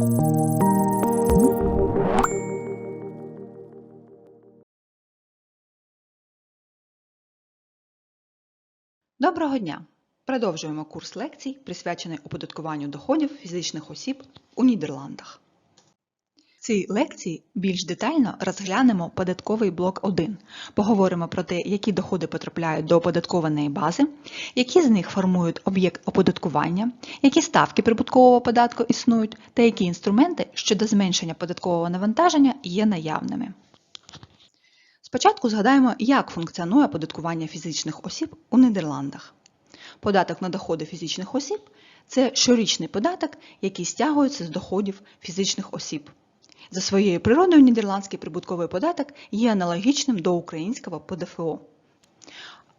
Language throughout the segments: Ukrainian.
Доброго дня! Продовжуємо курс лекцій, присвячений оподаткуванню доходів фізичних осіб у Нідерландах. В цій лекції більш детально розглянемо податковий блок 1. Поговоримо про те, які доходи потрапляють до оподаткованої бази, які з них формують об'єкт оподаткування, які ставки прибуткового податку існують та які інструменти щодо зменшення податкового навантаження є наявними. Спочатку згадаємо, як функціонує оподаткування фізичних осіб у Нідерландах. Податок на доходи фізичних осіб це щорічний податок, який стягується з доходів фізичних осіб. За своєю природою нідерландський прибутковий податок є аналогічним до українського ПДФО.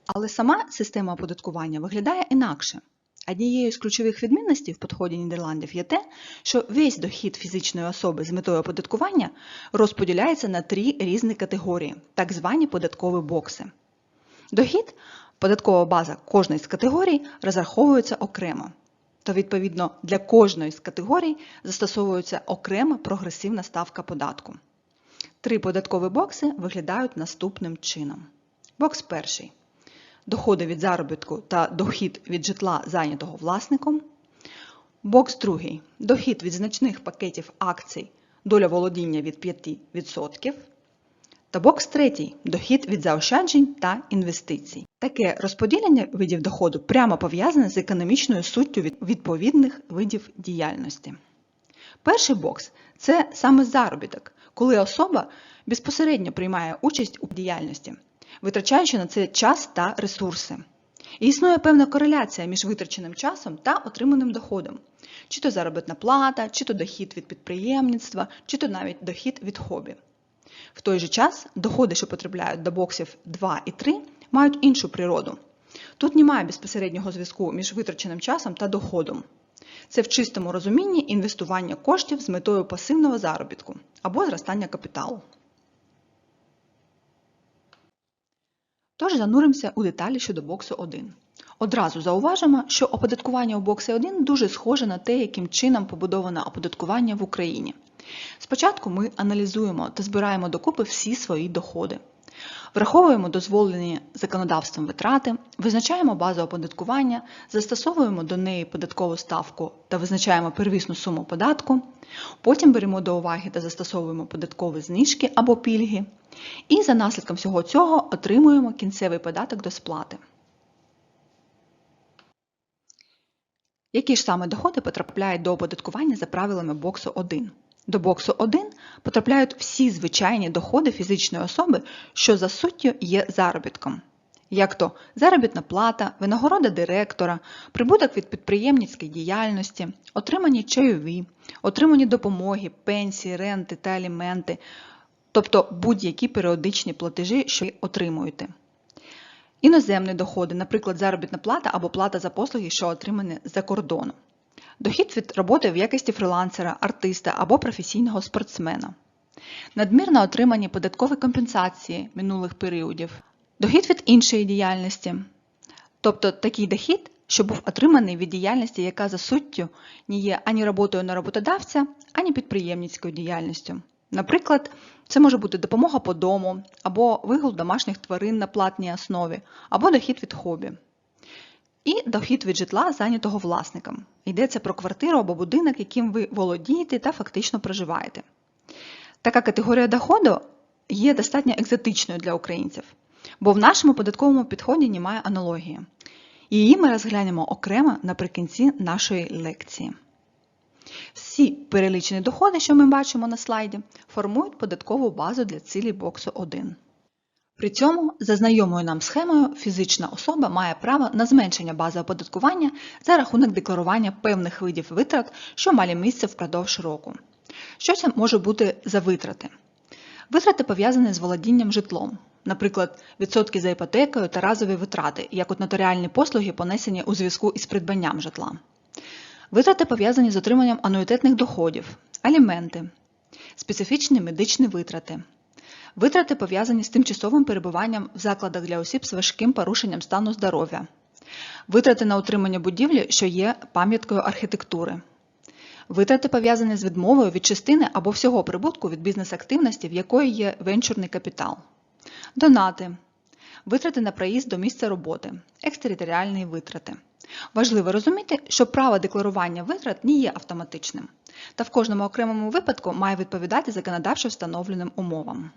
Але сама система оподаткування виглядає інакше. Однією з ключових відмінностей в підході Нідерландів є те, що весь дохід фізичної особи з метою оподаткування розподіляється на три різні категорії, так звані податкові бокси. Дохід, податкова база кожної з категорій розраховується окремо. То, відповідно, для кожної з категорій застосовується окрема прогресивна ставка податку. Три податкові бокси виглядають наступним чином. Бокс перший доходи від заробітку та дохід від житла зайнятого власником. Бокс другий дохід від значних пакетів акцій, доля володіння від 5%. Та бокс третій дохід від заощаджень та інвестицій. Таке розподілення видів доходу прямо пов'язане з економічною суттю відповідних видів діяльності. Перший бокс це саме заробіток, коли особа безпосередньо приймає участь у діяльності, витрачаючи на це час та ресурси. І існує певна кореляція між витраченим часом та отриманим доходом, чи то заробітна плата, чи то дохід від підприємництва, чи то навіть дохід від хобі. В той же час доходи, що потрапляють до боксів 2 і 3, мають іншу природу. Тут немає безпосереднього зв'язку між витраченим часом та доходом. Це в чистому розумінні інвестування коштів з метою пасивного заробітку або зростання капіталу. Тож зануримося у деталі щодо боксу 1. Одразу зауважимо, що оподаткування у боксі 1 дуже схоже на те, яким чином побудовано оподаткування в Україні. Спочатку ми аналізуємо та збираємо докупи всі свої доходи. Враховуємо дозволені законодавством витрати, визначаємо базу оподаткування, застосовуємо до неї податкову ставку та визначаємо первісну суму податку, потім беремо до уваги та застосовуємо податкові знижки або пільги, і за наслідком всього цього отримуємо кінцевий податок до сплати. Які ж саме доходи потрапляють до оподаткування за правилами боксу 1? До боксу 1 потрапляють всі звичайні доходи фізичної особи, що за суттю є заробітком, як то заробітна плата, винагорода директора, прибуток від підприємницької діяльності, отримані чайові, отримані допомоги, пенсії, ренти та аліменти, тобто будь-які періодичні платежі, що ви отримуєте. Іноземні доходи, наприклад, заробітна плата або плата за послуги, що отримані за кордону. Дохід від роботи в якості фрилансера, артиста або професійного спортсмена. Надмірно отримані податкові компенсації минулих періодів. Дохід від іншої діяльності. Тобто такий дохід, що був отриманий від діяльності, яка за суттю не є ані роботою на роботодавця, ані підприємницькою діяльністю. Наприклад, це може бути допомога по дому, або вигул домашніх тварин на платній основі, або дохід від хобі. І дохід від житла, зайнятого власником. Йдеться про квартиру або будинок, яким ви володієте та фактично проживаєте. Така категорія доходу є достатньо екзотичною для українців, бо в нашому податковому підході немає аналогії. Її ми розглянемо окремо наприкінці нашої лекції. Всі перелічені доходи, що ми бачимо на слайді, формують податкову базу для цілі боксу 1. При цьому, за знайомою нам схемою, фізична особа має право на зменшення бази оподаткування за рахунок декларування певних видів витрат, що мали місце впродовж року. Що це може бути за витрати? Витрати пов'язані з володінням житлом, наприклад, відсотки за іпотекою та разові витрати, як от нотаріальні послуги, понесені у зв'язку із придбанням житла. Витрати пов'язані з отриманням ануїтетних доходів, аліменти, специфічні медичні витрати. Витрати пов'язані з тимчасовим перебуванням в закладах для осіб з важким порушенням стану здоров'я, витрати на утримання будівлі, що є пам'яткою архітектури, Витрати пов'язані з відмовою від частини або всього прибутку від бізнес-активності, в якої є венчурний капітал. Донати. Витрати на проїзд до місця роботи. Екстериторіальні витрати. Важливо розуміти, що право декларування витрат не є автоматичним, та в кожному окремому випадку має відповідати законодавчо встановленим умовам.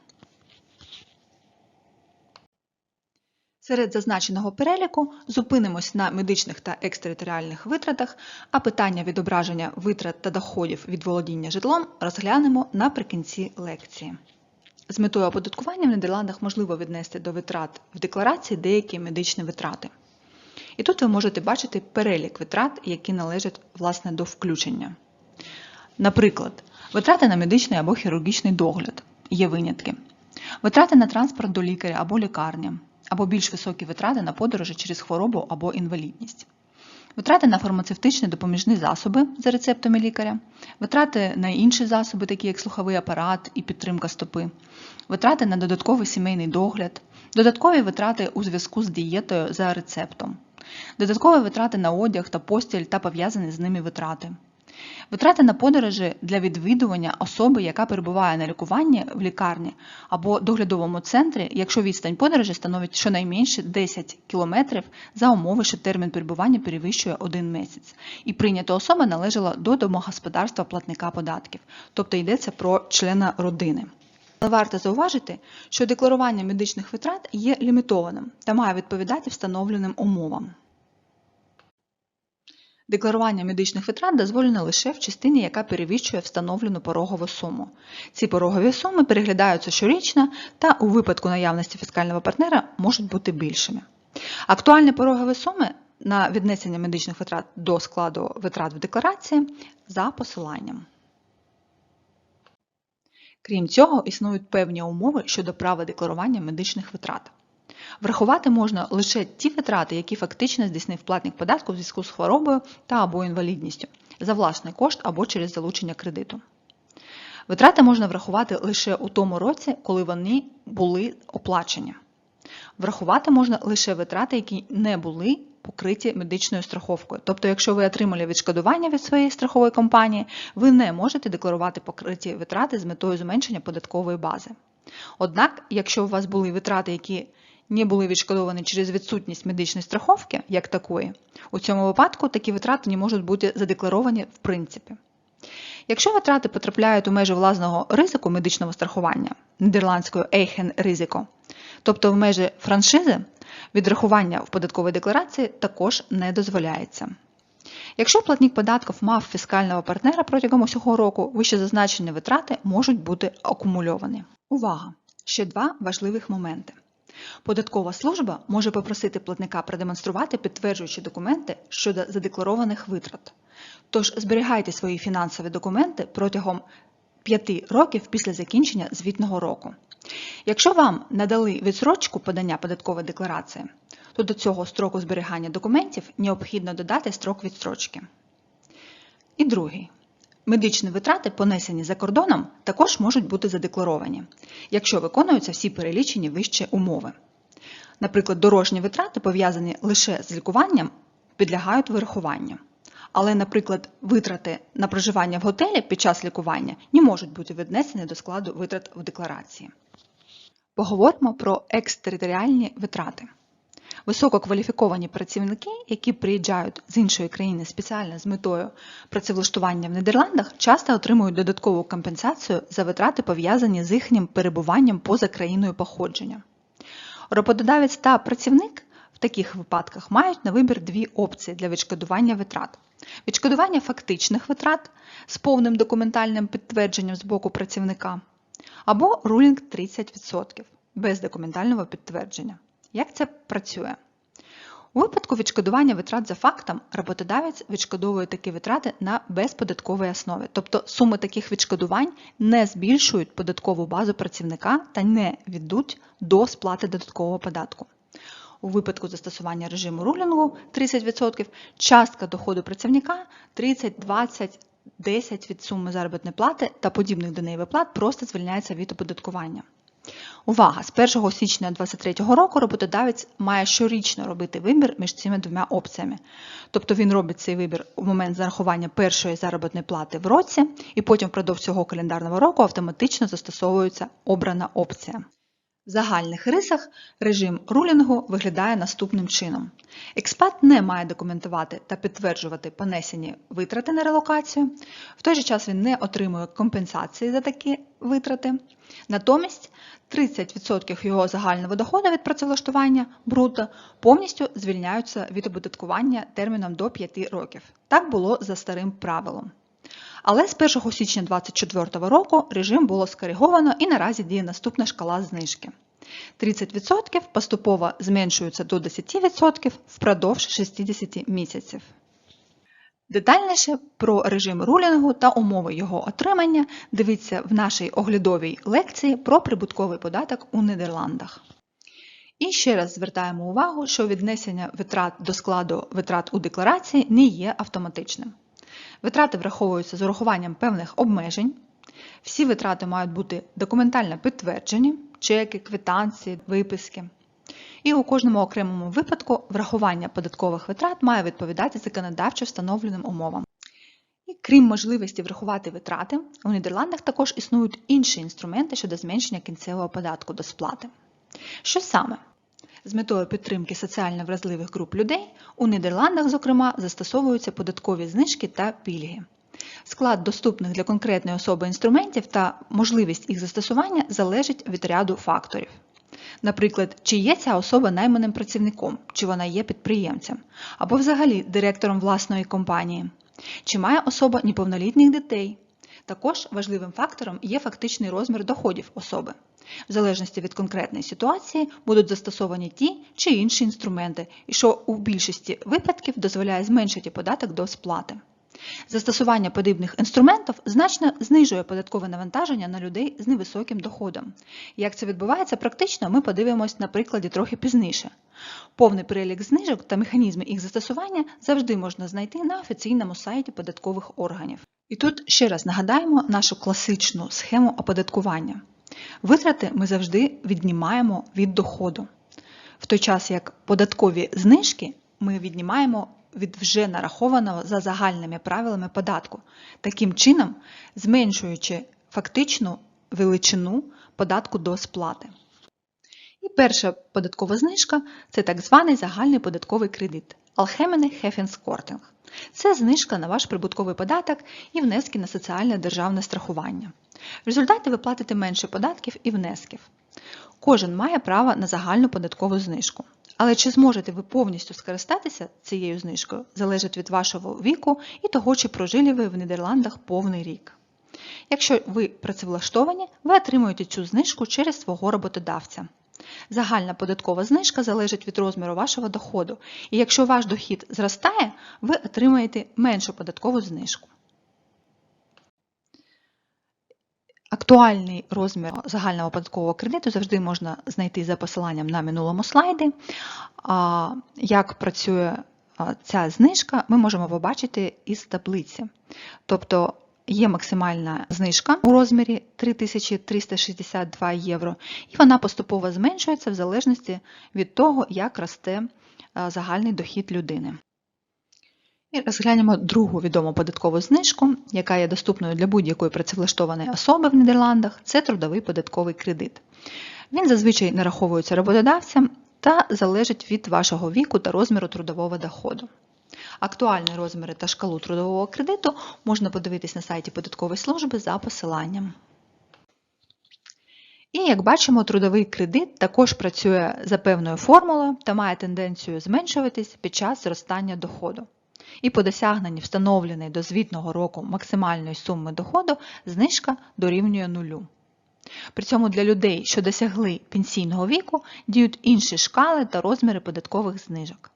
Серед зазначеного переліку зупинимось на медичних та екстериторіальних витратах, а питання відображення витрат та доходів від володіння житлом розглянемо наприкінці лекції. З метою оподаткування в Нідерландах можливо віднести до витрат в декларації деякі медичні витрати. І тут ви можете бачити перелік витрат, які належать власне до включення. Наприклад, витрати на медичний або хірургічний догляд є винятки, витрати на транспорт до лікаря або лікарні, або більш високі витрати на подорожі через хворобу або інвалідність. Витрати на фармацевтичні допоміжні засоби за рецептами лікаря, витрати на інші засоби, такі як слуховий апарат і підтримка стопи, витрати на додатковий сімейний догляд, додаткові витрати у зв'язку з дієтою за рецептом, додаткові витрати на одяг та постіль та пов'язані з ними витрати. Витрати на подорожі для відвідування особи, яка перебуває на лікуванні в лікарні або доглядовому центрі, якщо відстань подорожі становить щонайменше 10 км за умови, що термін перебування перевищує один місяць, і прийнята особа належала до домогосподарства платника податків, тобто йдеться про члена родини. Але варто зауважити, що декларування медичних витрат є лімітованим та має відповідати встановленим умовам. Декларування медичних витрат дозволено лише в частині, яка перевищує встановлену порогову суму. Ці порогові суми переглядаються щорічно та у випадку наявності фіскального партнера можуть бути більшими. Актуальні порогові суми на віднесення медичних витрат до складу витрат в декларації за посиланням. Крім цього, існують певні умови щодо права декларування медичних витрат. Врахувати можна лише ті витрати, які фактично здійснив платник податку в зв'язку з хворобою та або інвалідністю, за власний кошт або через залучення кредиту. Витрати можна врахувати лише у тому році, коли вони були оплачені. Врахувати можна лише витрати, які не були покриті медичною страховкою. Тобто, якщо ви отримали відшкодування від своєї страхової компанії, ви не можете декларувати покриті витрати з метою зменшення податкової бази. Однак, якщо у вас були витрати, які не були відшкодовані через відсутність медичної страховки, як такої, у цьому випадку такі витрати не можуть бути задекларовані в принципі. Якщо витрати потрапляють у межі власного ризику медичного страхування нідерландською Risiko, тобто в межі франшизи, відрахування в податковій декларації також не дозволяється. Якщо платник податків мав фіскального партнера протягом усього року, вище зазначені витрати можуть бути акумульовані. Увага! Ще два важливих моменти. Податкова служба може попросити платника продемонструвати підтверджуючі документи щодо задекларованих витрат. Тож зберігайте свої фінансові документи протягом 5 років після закінчення звітного року. Якщо вам надали відсрочку подання податкової декларації, то до цього строку зберігання документів необхідно додати строк відстрочки. І другий. Медичні витрати, понесені за кордоном, також можуть бути задекларовані, якщо виконуються всі перелічені вище умови. Наприклад, дорожні витрати, пов'язані лише з лікуванням, підлягають вирахуванню. Але, наприклад, витрати на проживання в готелі під час лікування не можуть бути віднесені до складу витрат в декларації. Поговоримо про екстериторіальні витрати. Висококваліфіковані працівники, які приїжджають з іншої країни спеціально з метою працевлаштування в Нідерландах, часто отримують додаткову компенсацію за витрати, пов'язані з їхнім перебуванням поза країною походження. Роботодавець та працівник в таких випадках мають на вибір дві опції для відшкодування витрат: відшкодування фактичних витрат з повним документальним підтвердженням з боку працівника, або рулінг 30% без документального підтвердження. Як це працює? У випадку відшкодування витрат за фактом роботодавець відшкодовує такі витрати на безподатковій основі, тобто суми таких відшкодувань не збільшують податкову базу працівника та не ведуть до сплати додаткового податку. У випадку застосування режиму рулінгу 30%, частка доходу працівника 30, 20, 10 від суми заробітної плати та подібних до неї виплат просто звільняється від оподаткування. Увага! З 1 січня 2023 року роботодавець має щорічно робити вибір між цими двома опціями. Тобто він робить цей вибір у момент зарахування першої заробітної плати в році, і потім впродовж цього календарного року автоматично застосовується обрана опція. В загальних рисах режим рулінгу виглядає наступним чином. Експат не має документувати та підтверджувати понесені витрати на релокацію, в той же час він не отримує компенсації за такі витрати. Натомість 30% його загального доходу від працевлаштування бруто повністю звільняються від оподаткування терміном до 5 років. Так було за старим правилом. Але з 1 січня 2024 року режим було скориговано і наразі діє наступна шкала знижки. 30% поступово зменшуються до 10% впродовж 60 місяців. Детальніше про режим рулінгу та умови його отримання дивіться в нашій оглядовій лекції про прибутковий податок у Нідерландах. І ще раз звертаємо увагу, що віднесення витрат до складу витрат у декларації не є автоматичним. Витрати враховуються з урахуванням певних обмежень. Всі витрати мають бути документально підтверджені, чеки, квитанції, виписки. І у кожному окремому випадку врахування податкових витрат має відповідати законодавчо встановленим умовам. І крім можливості врахувати витрати, у Нідерландах також існують інші інструменти щодо зменшення кінцевого податку до сплати. Що саме? З метою підтримки соціально вразливих груп людей у Нідерландах, зокрема, застосовуються податкові знижки та пільги. Склад доступних для конкретної особи інструментів та можливість їх застосування залежить від ряду факторів. Наприклад, чи є ця особа найманим працівником, чи вона є підприємцем, або взагалі директором власної компанії, чи має особа неповнолітніх дітей. Також важливим фактором є фактичний розмір доходів особи. В залежності від конкретної ситуації будуть застосовані ті чи інші інструменти, що у більшості випадків дозволяє зменшити податок до сплати. Застосування подібних інструментів значно знижує податкове навантаження на людей з невисоким доходом. Як це відбувається практично, ми подивимось на прикладі трохи пізніше. Повний перелік знижок та механізми їх застосування завжди можна знайти на офіційному сайті податкових органів. І тут ще раз нагадаємо нашу класичну схему оподаткування. Витрати ми завжди віднімаємо від доходу, в той час як податкові знижки ми віднімаємо від вже нарахованого за загальними правилами податку, таким чином зменшуючи фактичну величину податку до сплати. І перша податкова знижка це так званий загальний податковий кредит Алхемене Хефенскортинг. Це знижка на ваш прибутковий податок і внески на соціальне державне страхування. В результаті ви платите менше податків і внесків. Кожен має право на загальну податкову знижку. Але чи зможете ви повністю скористатися цією знижкою, залежить від вашого віку і того, чи прожили ви в Нідерландах повний рік. Якщо ви працевлаштовані, ви отримуєте цю знижку через свого роботодавця. Загальна податкова знижка залежить від розміру вашого доходу, і якщо ваш дохід зростає, ви отримаєте меншу податкову знижку. Актуальний розмір загального податкового кредиту завжди можна знайти за посиланням на минулому слайді. Як працює ця знижка, ми можемо побачити із таблиці. Тобто є максимальна знижка у розмірі 3362 євро, і вона поступово зменшується в залежності від того, як росте загальний дохід людини. І розглянемо другу відому податкову знижку, яка є доступною для будь-якої працевлаштованої особи в Нідерландах, це трудовий податковий кредит. Він зазвичай нараховується роботодавцям та залежить від вашого віку та розміру трудового доходу. Актуальні розміри та шкалу трудового кредиту можна подивитись на сайті податкової служби за посиланням. І як бачимо, трудовий кредит також працює за певною формулою та має тенденцію зменшуватись під час зростання доходу. І по досягненні встановленої до звітного року максимальної суми доходу знижка дорівнює нулю. При цьому для людей, що досягли пенсійного віку, діють інші шкали та розміри податкових знижок.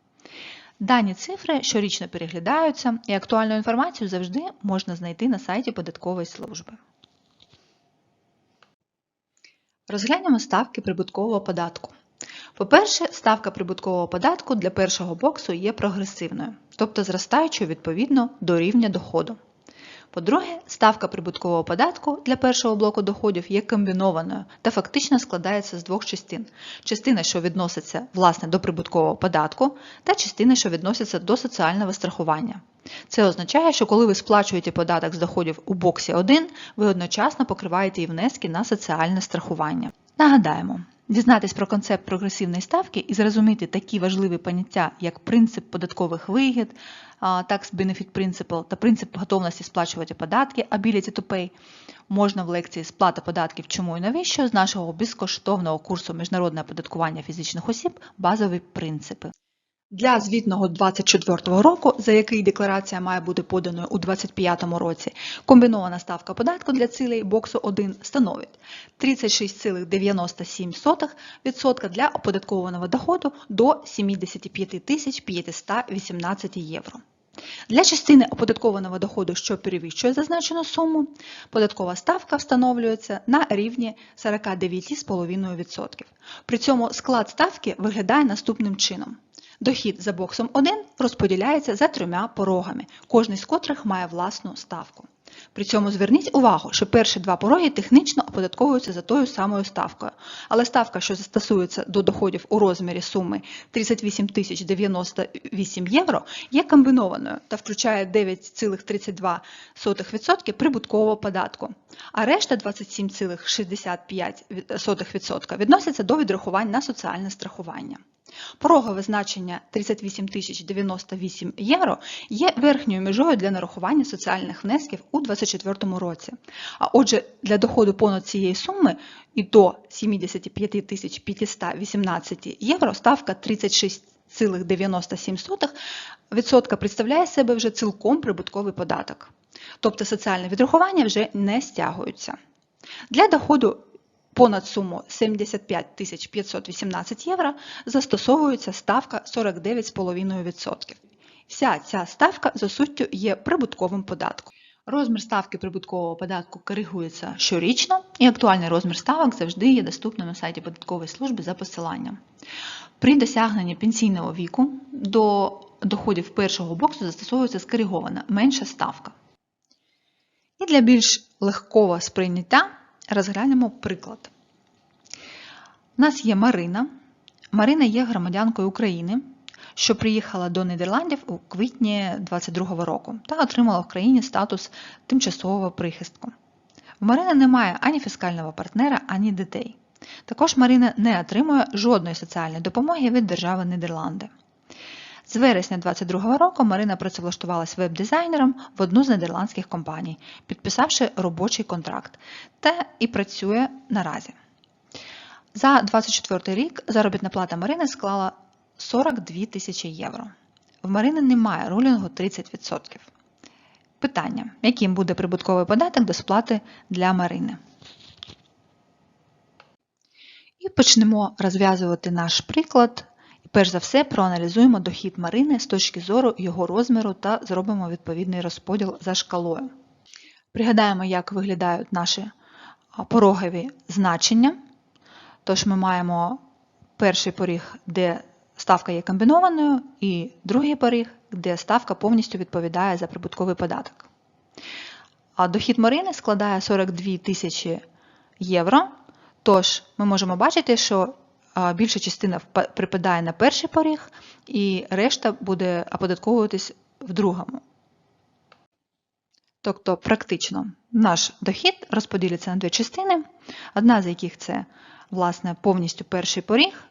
Дані цифри щорічно переглядаються і актуальну інформацію завжди можна знайти на сайті податкової служби. Розглянемо ставки прибуткового податку. По-перше, ставка прибуткового податку для першого боксу є прогресивною, тобто зростаючою відповідно до рівня доходу. По-друге, ставка прибуткового податку для першого блоку доходів є комбінованою та фактично складається з двох частин: частина, що відноситься власне до прибуткового податку, та частина, що відноситься до соціального страхування. Це означає, що коли ви сплачуєте податок з доходів у боксі 1, ви одночасно покриваєте і внески на соціальне страхування. Нагадаємо, дізнатись про концепт прогресивної ставки і зрозуміти такі важливі поняття, як принцип податкових вигід, Tax Benefit Principle та принцип готовності сплачувати податки Ability to Pay, можна в лекції Сплата податків чому і навіщо з нашого безкоштовного курсу Міжнародне оподаткування фізичних осіб базові принципи. Для звітного 24 року, за який декларація має бути поданою у 2025 році, комбінована ставка податку для цілей боксу 1 становить 36,97% для оподаткованого доходу до 75 518 євро. Для частини оподаткованого доходу, що перевищує зазначену суму, податкова ставка встановлюється на рівні 49,5%. При цьому склад ставки виглядає наступним чином. Дохід за боксом 1 розподіляється за трьома порогами, кожний з котрих має власну ставку. При цьому зверніть увагу, що перші два пороги технічно оподатковуються за тою самою ставкою, але ставка, що застосується до доходів у розмірі суми 38 098 євро, є комбінованою та включає 9,32% прибуткового податку, а решта 27,65% відносяться до відрахувань на соціальне страхування. Порогове значення 38 098 євро є верхньою межою для нарахування соціальних внесків у 2024 році. А отже, для доходу понад цієї суми і до 75 518 євро ставка 36,97% представляє себе вже цілком прибутковий податок. Тобто соціальне відрахування вже не стягуються. Для доходу понад суму 75 518 євро застосовується ставка 49,5%. Вся ця ставка за суттю є прибутковим податком. Розмір ставки прибуткового податку коригується щорічно, і актуальний розмір ставок завжди є доступним на сайті податкової служби за посиланням. При досягненні пенсійного віку до доходів першого боксу застосовується скоригована менша ставка. І для більш легкого сприйняття Розглянемо приклад. У нас є Марина. Марина є громадянкою України, що приїхала до Нідерландів у квітні 2022 року та отримала в країні статус тимчасового прихистку. В Марини немає ані фіскального партнера, ані дітей. Також Марина не отримує жодної соціальної допомоги від держави Нідерланди. З вересня 2022 року Марина працевлаштувалась веб-дизайнером в одну з нідерландських компаній, підписавши робочий контракт, та і працює наразі. За 2024 рік заробітна плата Марини склала 42 тисячі євро. В Марини немає рулінгу 30%. Питання: яким буде прибутковий податок до сплати для Марини? І почнемо розв'язувати наш приклад Перш за все, проаналізуємо дохід Марини з точки зору його розміру та зробимо відповідний розподіл за шкалою. Пригадаємо, як виглядають наші порогові значення. Тож ми маємо перший поріг, де ставка є комбінованою, і другий поріг, де ставка повністю відповідає за прибутковий податок. А дохід Марини складає 42 тисячі євро. Тож ми можемо бачити, що більша частина припадає на перший поріг, і решта буде оподатковуватись в другому. Тобто, практично наш дохід розподілиться на дві частини, одна з яких це власне, повністю перший поріг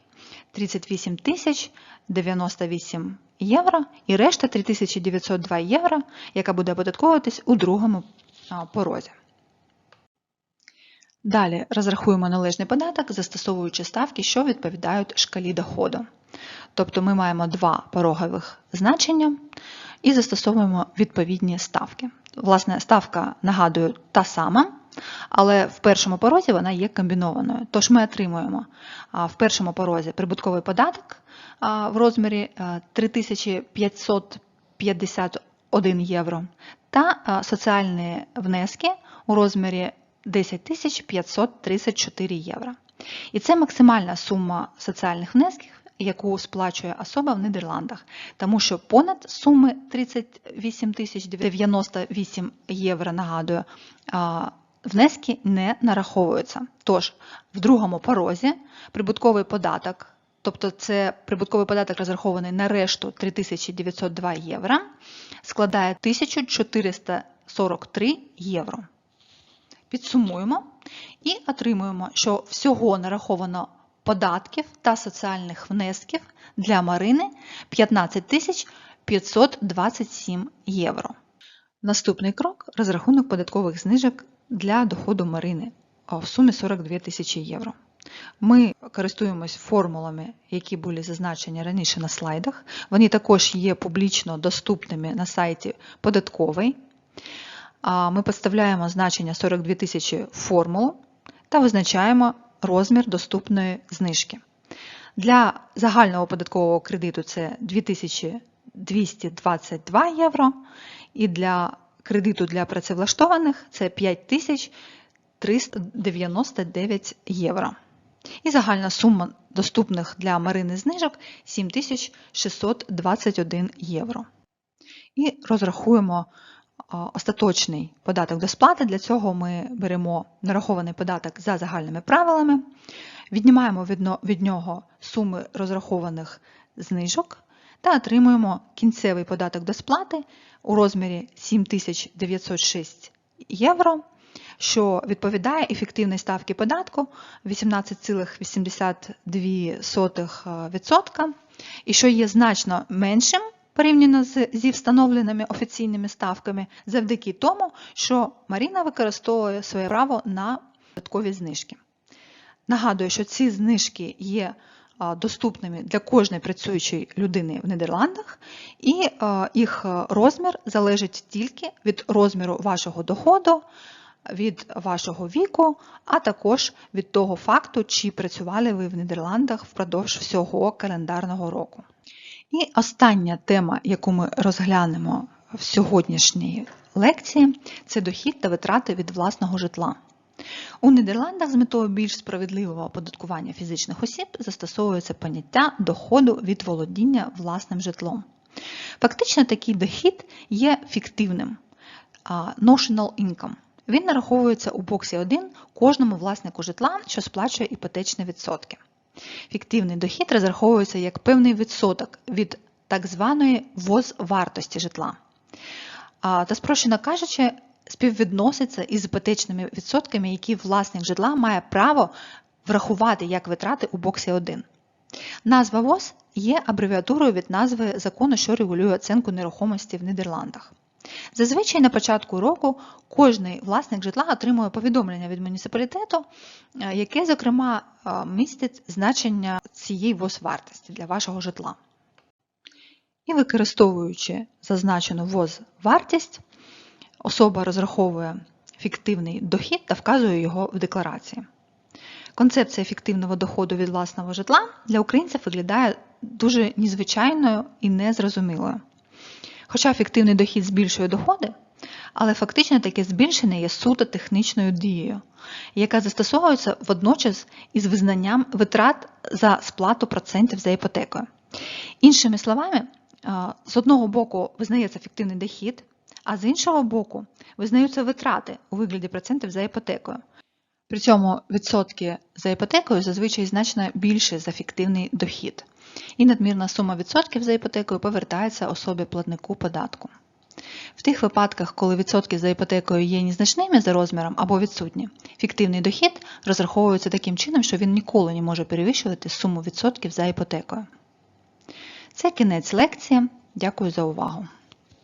38 тисяч 98 євро, і решта 3902 євро, яка буде оподатковуватись у другому порозі. Далі розрахуємо належний податок, застосовуючи ставки, що відповідають шкалі доходу. Тобто ми маємо два порогових значення і застосовуємо відповідні ставки. Власне, ставка, нагадую, та сама, але в першому порозі вона є комбінованою. Тож ми отримуємо в першому порозі прибутковий податок в розмірі 3551 євро та соціальні внески у розмірі 10 534 євро. І це максимальна сума соціальних внесків, яку сплачує особа в Нідерландах, тому що понад суми 38 тисяч 98 євро, нагадую, внески не нараховуються. Тож, в другому порозі прибутковий податок, тобто це прибутковий податок розрахований на решту 3902 євро, складає 1443 євро. Підсумуємо і отримуємо, що всього нараховано податків та соціальних внесків для Марини 15 527 євро. Наступний крок розрахунок податкових знижок для доходу Марини в сумі 42 тисячі євро. Ми користуємось формулами, які були зазначені раніше на слайдах. Вони також є публічно доступними на сайті податковий. Ми підставляємо значення 42 тисячі в формулу та визначаємо розмір доступної знижки. Для загального податкового кредиту це 2222 євро, і для кредиту для працевлаштованих це 5399 євро. І загальна сума доступних для Марини знижок 7621 євро. І розрахуємо остаточний податок до сплати. Для цього ми беремо нарахований податок за загальними правилами, віднімаємо від нього суми розрахованих знижок та отримуємо кінцевий податок до сплати у розмірі 7906 євро, що відповідає ефективній ставці податку 18,82% і що є значно меншим порівняно зі встановленими офіційними ставками завдяки тому, що Маріна використовує своє право на податкові знижки. Нагадую, що ці знижки є доступними для кожної працюючої людини в Нідерландах, і їх розмір залежить тільки від розміру вашого доходу, від вашого віку, а також від того факту, чи працювали ви в Нідерландах впродовж всього календарного року. І остання тема, яку ми розглянемо в сьогоднішній лекції, це дохід та витрати від власного житла. У Нідерландах з метою більш справедливого оподаткування фізичних осіб застосовується поняття доходу від володіння власним житлом. Фактично такий дохід є фіктивним notional income. Він нараховується у боксі 1 кожному власнику житла, що сплачує іпотечні відсотки. Фіктивний дохід розраховується як певний відсоток від так званої возвартості житла. Та спрощено кажучи, співвідноситься із іпотечними відсотками, які власник житла має право врахувати як витрати у боксі 1. Назва ВОЗ є абревіатурою від назви закону, що регулює оцінку нерухомості в Нідерландах. Зазвичай на початку року кожний власник житла отримує повідомлення від муніципалітету, е, яке, зокрема, е, містить значення цієї ВОЗ-вартості для вашого житла. І використовуючи зазначену ВОЗ-вартість, особа розраховує фіктивний дохід та вказує його в декларації. Концепція фіктивного доходу від власного житла для українців виглядає дуже незвичайною і незрозумілою. Хоча фіктивний дохід збільшує доходи, але фактично таке збільшення є суто технічною дією, яка застосовується водночас із визнанням витрат за сплату процентів за іпотекою. Іншими словами, з одного боку визнається фіктивний дохід, а з іншого боку визнаються витрати у вигляді процентів за іпотекою. При цьому відсотки за іпотекою зазвичай значно більше за фіктивний дохід, і надмірна сума відсотків за іпотекою повертається особі платнику податку. В тих випадках, коли відсотки за іпотекою є незначними за розміром або відсутні, фіктивний дохід розраховується таким чином, що він ніколи не може перевищувати суму відсотків за іпотекою. Це кінець лекції. Дякую за увагу.